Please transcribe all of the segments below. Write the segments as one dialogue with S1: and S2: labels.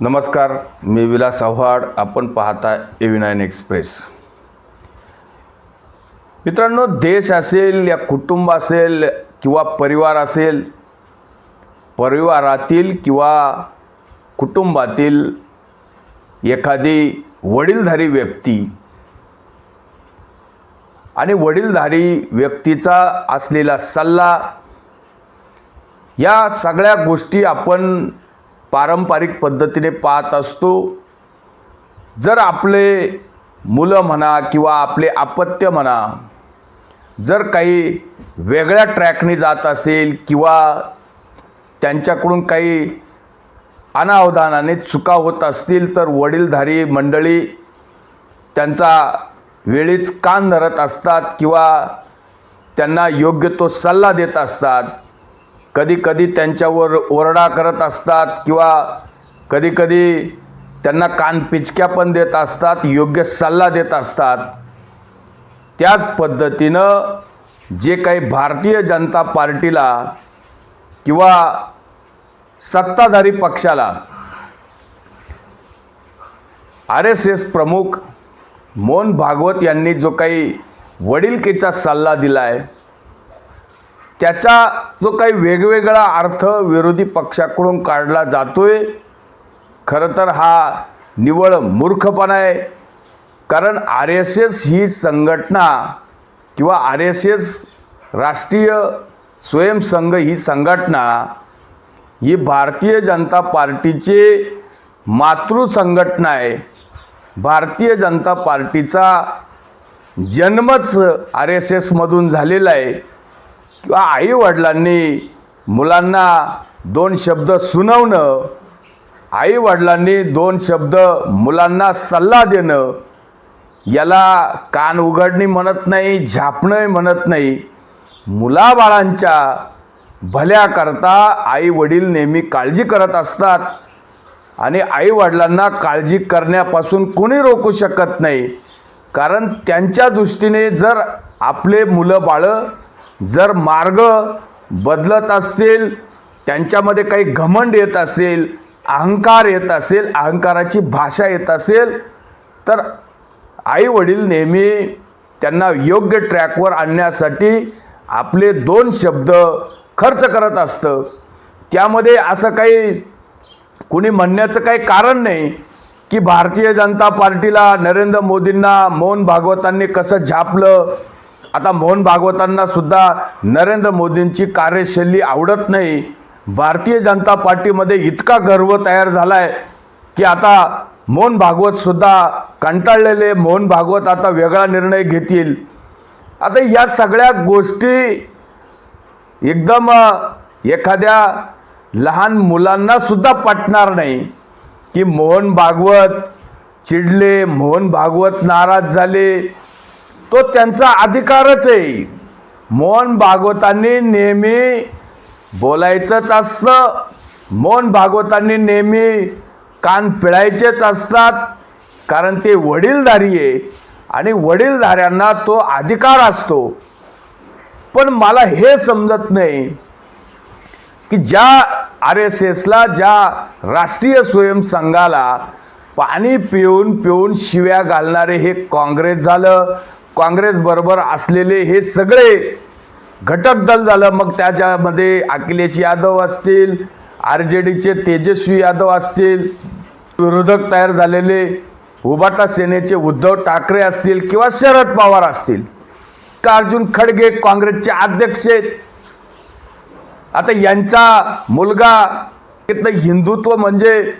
S1: नमस्कार मी विलास आव्हाड. आपण पाहता एव्ही नाईन एक्सप्रेस मित्रांनो देश असेल या कुटुंब असेल किंवा परिवार असेल परिवारातील किंवा कुटुंबातील एखादी वडीलधारी व्यक्ती आणि वडीलधारी व्यक्तीचा असलेला सल्ला या सगळ्या गोष्टी आपण पारंपरिक पद्धतीने पाहत असतो. जर आपले मुलं म्हणा किंवा आपले अपत्य म्हणा जर काही वेगळ्या ट्रॅकने जात असेल किंवा त्यांच्याकडून काही अनावधानाने चुका होत असतील तर वडीलधारी मंडळी त्यांचा वेळीच कान धरत असतात किंवा त्यांना योग्य तो सल्ला देत असतात. कधीकधी त्यांच्यावर ओरडा करत असतात किंवा कधीकधी त्यांना कान पिचक्या पण देत असतात योग्य सल्ला देत असतात. त्याच पद्धतीनं जे काही भारतीय जनता पार्टीला किंवा सत्ताधारी पक्षाला आर एस एस प्रमुख मोहन भागवत यांनी जो काही वडीलकीचा सल्ला दिला आहे त्याचा जो काही वेगवेगळा अर्थ विरोधी पक्षाकडून काढला जातोय खरं तर हा निवळ मूर्खपणा आहे. कारण आर एस एस ही संघटना किंवा आर एस एस राष्ट्रीय स्वयंसंघ ही संघटना ही भारतीय जनता पार्टीचे मातृसंघटना आहे. भारतीय जनता पार्टीचा जन्मच आर एस एसमधून झालेला आहे. किंवा आईवडिलांनी मुलांना दोन शब्द सुनावणं आईवडिलांनी दोन शब्द मुलांना सल्ला देणं याला कान उघडणी म्हणत नाही झापणं म्हणत नाही. मुलाबाळांच्या भल्याकरता आई वडील नेहमी काळजी करत असतात आणि आईवडिलांना काळजी करण्यापासून कोणी रोखू शकत नाही. कारण त्यांच्या दृष्टीने जर आपले मुलं बाळं जर मार्ग बदलत असतील त्यांच्यामध्ये काही घमंड येत असेल अहंकार येत असेल अहंकाराची भाषा येत असेल तर आई वडील नेहमी त्यांना योग्य ट्रॅकवर आणण्यासाठी आपले दोन शब्द खर्च करत असतं. त्यामध्ये असं काही कुणी म्हणण्याचं काही कारण नाही की भारतीय जनता पार्टीला नरेंद्र मोदींना मोहन भागवतांनी कसं झापलं आता मोहन भागवतांना सुद्धा नरेंद्र मोदींची कार्यशैली आवडत नाही. भारतीय जनता पार्टीमध्ये इतका गर्व तयार झाला आहे की आता मोहन भागवतसुद्धा कंटाळलेले मोहन भागवत आता वेगळा निर्णय घेतील. आता या सगळ्या गोष्टी एकदम एखाद्या लहान मुलांना सुद्धा पटणार नाही की मोहन भागवत चिडले मोहन भागवत नाराज झाले तो त्यांचा अधिकारच आहे. मोहन भागवतांनी नेहमी बोलायचंच असतं. मोहन भागवतांनी नेहमी कान पिळायचेच असतात. कारण ते वडीलधारी आहे आणि वडीलधाऱ्यांना तो अधिकार असतो. पण मला हे समजत नाही की ज्या आर एस एसला ज्या राष्ट्रीय स्वयंसंघाला पाणी पिऊन पिऊन शिव्या घालणारे हे काँग्रेस झालं काँग्रेसबरोबर असलेले हे सगळे घटक दल झालं मग त्याच्यामध्ये अखिलेश यादव असतील आर जे डीचे तेजस्वी यादव असतील विरोधक तयार झालेले उबाटा सेनेचे उद्धव ठाकरे असतील किंवा शरद पवार असतील. का अर्जुन खडगे काँग्रेसचे अध्यक्ष आहेत? आता यांचा मुलगा इथलं हिंदुत्व म्हणजे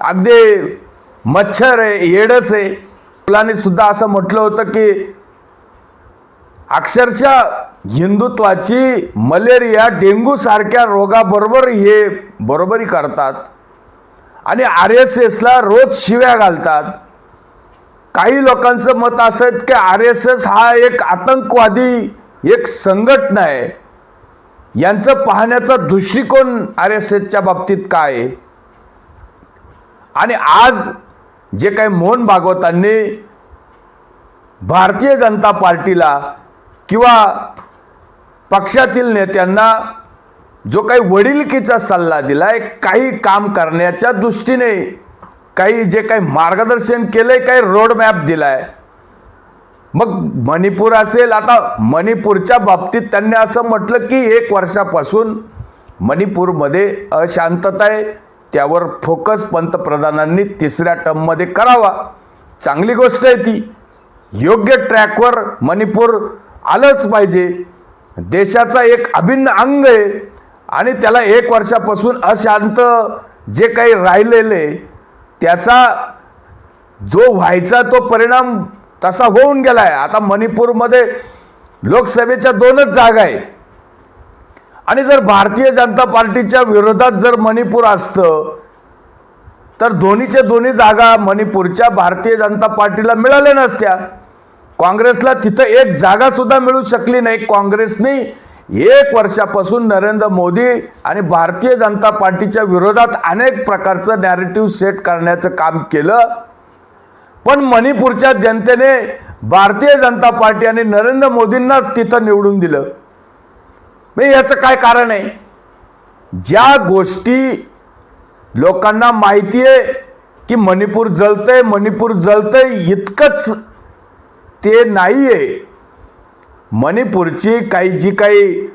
S1: अगदी मच्छर आहे येडस आहे. मुलांनी सुद्धा असं म्हटलं होतं की अक्षरशः हिंदुत्वाची मलेरिया डेंग्यू सारख्या रोगाबरोबर हे बरोबरी करतात. आणि आर एस एसला रोज शिव्या घालतात. काही लोकांचं मत असं आहे की आर एस एस हा एक आतंकवादी एक संघटना आहे. यांचं पाहण्याचा दृष्टिकोन आर एस एसच्या बाबतीत काय आहे? आणि आज जे काही मोहन भागवतांनी भारतीय जनता पार्टीला किंवा पक्षातील नेत्यांना जो काही वडिलकीचा सल्ला दिला आहे काही काम करण्याच्या दृष्टीने काही जे काही मार्गदर्शन केलंय काही रोड मॅप दिलाय. मग मणिपूर असेल आता मणिपूरच्या बाबतीत त्यांनी असं म्हटलं की एक वर्षापासून मणिपूरमध्ये अशांतता आहे त्यावर फोकस पंतप्रधानांनी तिसऱ्या टर्ममध्ये करावा. चांगली गोष्ट आहे ती. योग्य ट्रॅकवर मणिपूर आलंच पाहिजे. देशाचा एक अभिन्न अंग आहे. आणि त्याला एक वर्षापासून अशांत जे काही राहिलेले त्याचा जो व्हायचा तो परिणाम तसा होऊन गेला आहे आता मणिपूरमध्ये लोकसभेच्या दोनच जागा आहे. आणि जर भारतीय जनता पार्टीच्या विरोधात जर मणिपूर असतं तर दोन्हीच्या दोन्ही जागा मणिपूरच्या भारतीय जनता पार्टीला मिळाल्या नसत्या. काँग्रेसला तिथं एक जागा सुद्धा मिळू शकली नाही. काँग्रेसने एक वर्षापासून नरेंद्र मोदी आणि भारतीय जनता पार्टीच्या विरोधात अनेक प्रकारचं नॅरेटिव्ह सेट करण्याचं काम केलं. पण मणिपूरच्या जनतेने भारतीय जनता पार्टी आणि नरेंद्र मोदींनाच तिथं निवडून दिलं. मी याचं काय कारण आहे? ज्या गोष्टी लोकांना माहिती आहे की मणिपूर जळतंय मणिपूर जळतंय इतकंच ते नाही आहे मणिपूरची काही जी काही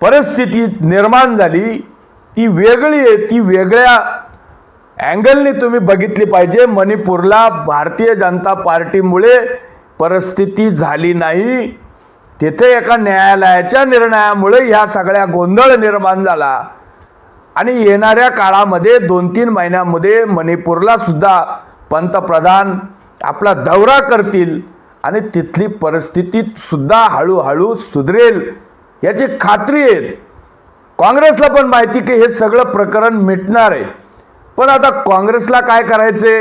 S1: परिस्थिती निर्माण झाली ती वेगळी आहे ती वेगळ्या अँगलने तुम्ही बघितली पाहिजे. मणिपूरला भारतीय जनता पार्टीमुळे परिस्थिती झाली नाही. तिथे एका न्यायालयाच्या निर्णयामुळे ह्या सगळ्या गोंधळ निर्माण झाला. आणि येणाऱ्या काळामध्ये दोन तीन महिन्यामध्ये मणिपूरला सुद्धा पंतप्रधान आपला दौरा करतील आणि तिथली परिस्थितीसुद्धा हळूहळू सुधरेल याची खात्री आहे काँग्रेसला पण माहिती की हे सगळं प्रकरण मिटणार आहे. पण आता काँग्रेसला काय करायचे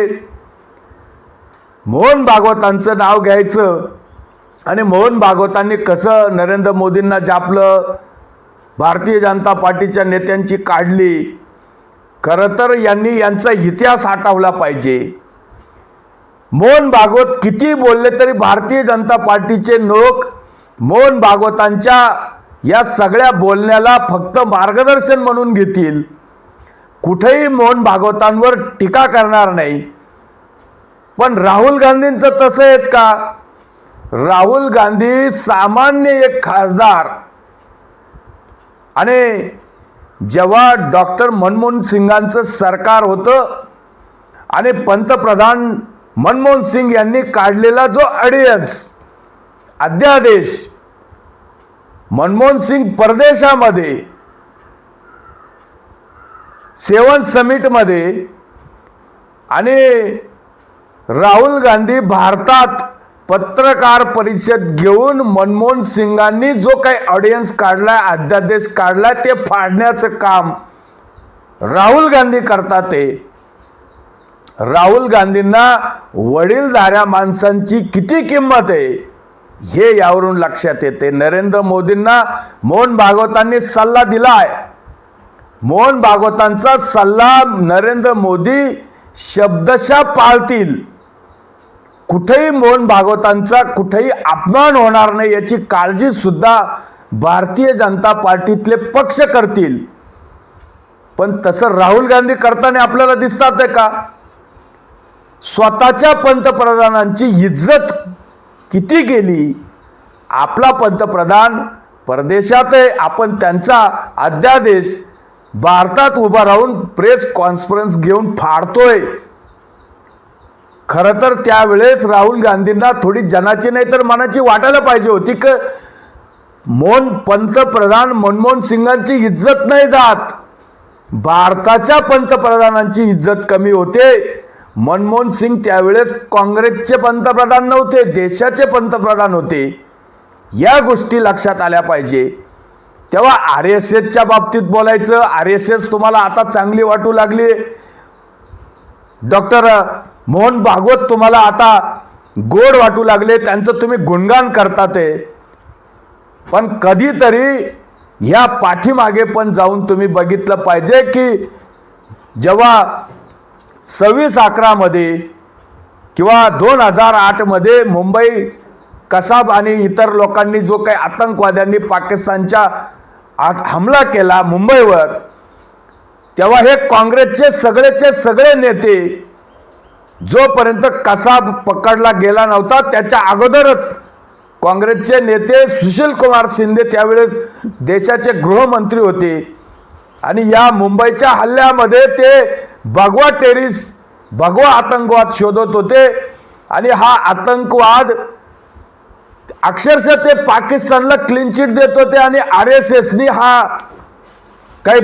S1: मोहन भागवतांचं नाव घ्यायचं आणि मोहन भागवतांनी कसं नरेंद्र मोदींना जापलं? भारतीय जनता पार्टीच्या नेत्यांची काढली. खरं तर यांनी यांचा इतिहास हटवला पाहिजे. मोहन भागवत किती बोलले तरी भारतीय जनता पार्टीचे लोक मोहन भागवतांच्या या सगळ्या बोलण्याला फक्त मार्गदर्शन म्हणून घेतील. कुठेही मोहन भागवतांवर टीका करणार नाही. पण राहुल गांधींचं तसं आहेत का? राहुल गांधी सामान्य एक खासदार. आणि जेव्हा डॉक्टर मनमोहन सिंगांचं सरकार होतं आणि पंतप्रधान मनमोहन सिंग यांनी काढलेला जो अडियन्स अध्यादेश मनमोहन सिंग परदेशामध्ये सेवन समिटमध्ये आणि राहुल गांधी भारतात पत्रकार परिषद घेऊन मनमोहन सिंगांनी जो काही ऑडियन्स काढलाय अध्यादेश काढलाय ते फाडण्याचं काम राहुल गांधी करतात ते. राहुल गांधींना वडीलधाऱ्या माणसांची किती किंमत आहे हे यावरून लक्षात येते. नरेंद्र मोदींना मोहन भागवतांनी सल्ला दिला आहे मोहन भागवतांचा सल्ला नरेंद्र मोदी शब्दशा पाळतील. कुठेही मोहन भागवतांचा कुठेही अपमान होणार नाही याची काळजी सुद्धा भारतीय जनता पार्टीतले पक्ष करतील. पण तसं राहुल गांधी करताना आपल्याला दिसतात आहे का? स्वतःच्या पंतप्रधानांची इज्जत किती गेली? आपला पंतप्रधान परदेशात आहे. आपण त्यांचा अध्यादेश भारतात उभा राहून प्रेस कॉन्फरन्स घेऊन फाडतोय. खरं तर त्यावेळेस राहुल गांधींना थोडी जनाची नाही तर मनाची वाटायला पाहिजे होती क. मोन पंतप्रधान मनमोहन सिंगांची इज्जत नाही जात. भारताच्या पंतप्रधानांची इज्जत कमी होते. मनमोहन सिंग त्यावेळेस काँग्रेसचे पंतप्रधान नव्हते देशाचे पंतप्रधान होते. या गोष्टी लक्षात आल्या पाहिजे. तेव्हा आर एस एसच्या बाबतीत बोलायचं आर एस एस तुम्हाला आता चांगली वाटू लागली. डॉक्टर मोहन भागवत तुम्हाला आता गोड वाटू लागले त्यांचं तुम्ही गुणगान करता ते. पण कधीतरी ह्या पाठीमागे पण जाऊन तुम्ही बघितलं पाहिजे की जेव्हा सव्वीस अकरामध्ये किंवा दोन हजार आठमध्ये मुंबई कसाब आणि इतर लोकांनी जो काही आतंकवाद्यांनी पाकिस्तानच्या आत हमला केला मुंबईवर तेव्हा हे काँग्रेसचे सगळेचे सगळे नेते जोपर्यंत कसाब पकडला गेला नव्हता त्याच्या अगोदरच काँग्रेसचे नेते सुशील कुमार शिंदे त्यावेळेस देशाचे गृहमंत्री होते. आणि या मुंबईच्या हल्ल्यामध्ये ते भगवा टेरिस भगवा आतंकवाद शोधत होते. आणि हा आतंकवाद अक्षरशः ते पाकिस्तानला क्लीन चिट देत होते आणि आर एस एसनी हा काही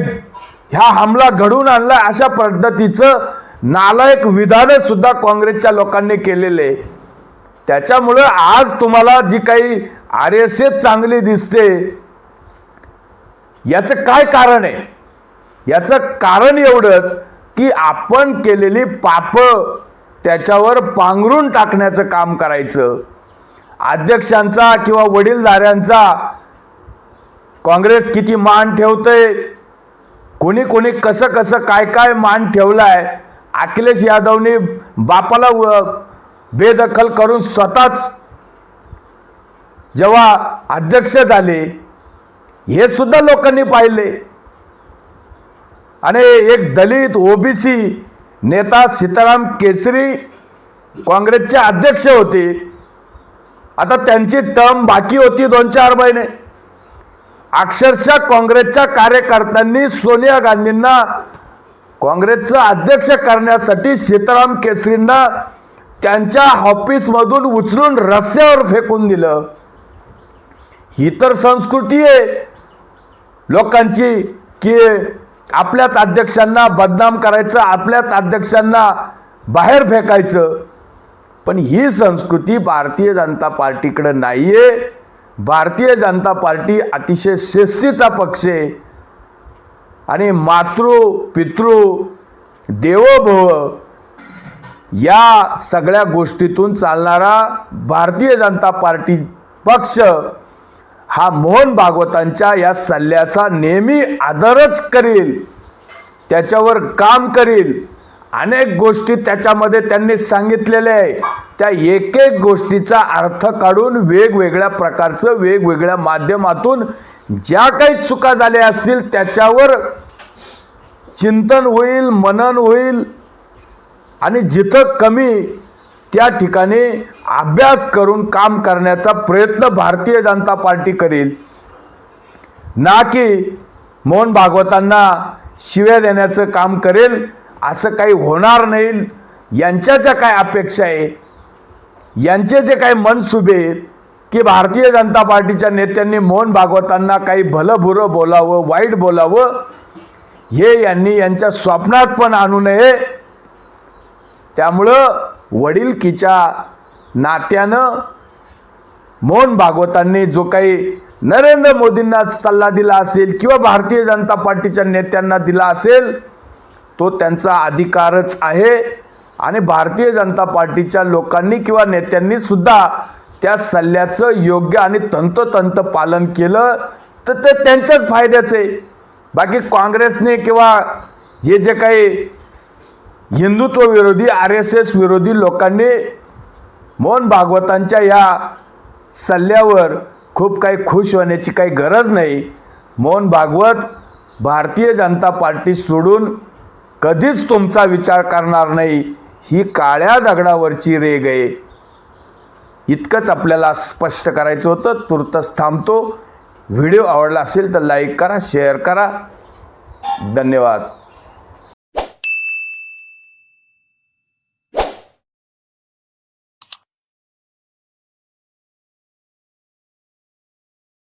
S1: ह्या हमला घडवून आणला अशा पद्धतीचं नालायक विधानं सुद्धा काँग्रेसच्या लोकांनी केलेले त्याच्यामुळं आज तुम्हाला जी काही आर एस एस चांगली दिसते याचं काय कारण आहे? याचं कारण एवढंच की आपण केलेली पाप त्याच्यावर पांघरून टाकण्याचं काम करायचं. अध्यक्षांचा किंवा वडीलधाऱ्यांचा काँग्रेस किती मान ठेवतंय? कोणी कोणी कसं कसं काय काय मान ठेवलाय? अखिलेश यादवने बापाला बेदखल करून स्वतःच जेव्हा अध्यक्ष झाले हे सुद्धा लोकांनी पाहिले. आणि एक दलित ओबीसी नेता सीताराम केसरी काँग्रेसचे अध्यक्ष होते. आता त्यांची टर्म बाकी होती दोन चार महिने. अक्षरशः काँग्रेसच्या कार्यकर्त्यांनी सोनिया गांधींना काँग्रेसचं अध्यक्ष करण्यासाठी सीताराम केसरींना त्यांच्या ऑफिसमधून उचलून रस्त्यावर फेकून दिलं. ही तर संस्कृती आहे. लोकांची की आपल्याच अध्यक्षांना बदनाम करायचं आपल्याच अध्यक्षांना बाहेर फेकायचं. पण ही संस्कृती भारतीय जनता पार्टीकडं नाही आहे भारतीय जनता पार्टी अतिशय शिस्तीचा पक्ष आहे. आणि मातृ पितृ देवोभव या सगळ्या गोष्टीतून चालणारा भारतीय जनता पार्टी पक्ष हा मोहन भागवतांच्या या सल्ल्याचा नेहमी आदरच करील. त्याच्यावर काम करील. अनेक गोष्टी त्याच्यामध्ये त्यांनी सांगितलेल्या आहे. त्या एक एक गोष्टीचा अर्थ काढून वेगवेगळ्या प्रकारचं वेगवेगळ्या माध्यमातून ज्या काही चुका झाल्या असतील त्याच्यावर चिंतन होईल मनन होईल. आणि जिथं कमी त्या ठिकाणी अभ्यास करून काम करण्याचा प्रयत्न भारतीय जनता पार्टी करेल. ना की मोहन भागवतांना शिव्या देण्याचं काम करेल असं काही होणार नाही. यांच्या ज्या काय अपेक्षा आहे यांचे जे काही मनसुबे आहेत की भारतीय जनता पार्टीच्या नेत्यांनी मोहन भागवतांना काही भलंभुरं बोलावं वाईट बोलावं हे यांनी यांच्या स्वप्नात पण आणू नये. त्यामुळं वडीलकीच्या नात्यानं मोहन भागवतांनी जो काही नरेंद्र मोदींना सल्ला दिला असेल किंवा भारतीय जनता पार्टीच्या नेत्यांना दिला असेल तो त्यांचा अधिकारच आहे. आणि भारतीय जनता पार्टीच्या लोकांनी किंवा नेत्यांनी सुद्धा त्या सल्ल्याचं योग्य आणि तंतोतंत पालन केलं तर ते त्यांच्याच फायद्याचं. आहे बाकी काँग्रेसने किंवा हे जे काही हिंदुत्व विरोधी आर एस एस विरोधी लोकांनी मोहन भागवतांच्या या सल्ल्यावर खूप काही खुश होण्याची काही गरज नाही. मोहन भागवत भारतीय जनता पार्टी सोडून कधीच तुमचा विचार करणार नाही. ही काळ्या दगडावरची रेग आहे. इतकंच आपल्याला स्पष्ट करायचं होतं. तुर्तच थांबतो. व्हिडिओ आवडला असेल तर लाईक करा शेअर करा. धन्यवाद.